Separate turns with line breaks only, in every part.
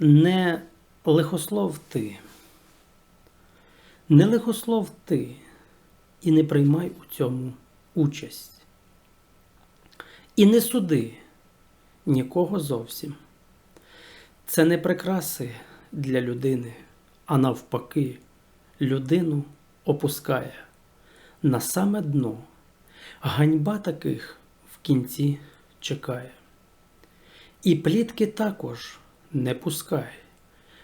Не лихослов ти, не лихослов ти і не приймай у цьому участь. І не суди нікого зовсім. Це не прикраси для людини, а навпаки, людину опускає на саме дно. Ганьба таких в кінці чекає. І плітки також не пускай.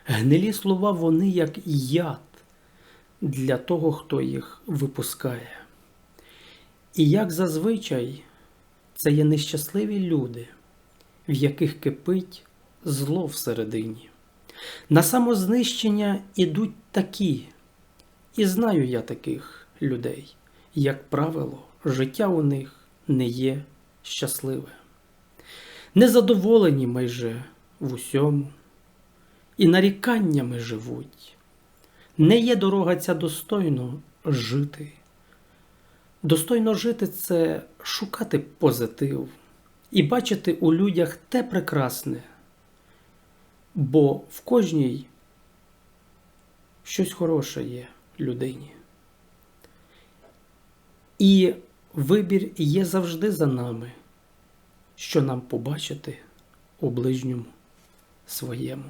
Гнилі слова вони як яд для того, хто їх випускає. І як зазвичай, це є нещасливі люди, в яких кипить зло всередині. На самознищення ідуть такі, і знаю я таких людей. Як правило, життя у них не є щасливе. Незадоволені майже в усьому, і наріканнями живуть. Не є дорога ця достойно жити. Достойно жити це шукати позитив і бачити у людях те прекрасне, бо в кожній щось хороше є людині. І вибір є завжди за нами, що нам побачити у ближньому 所以嘛。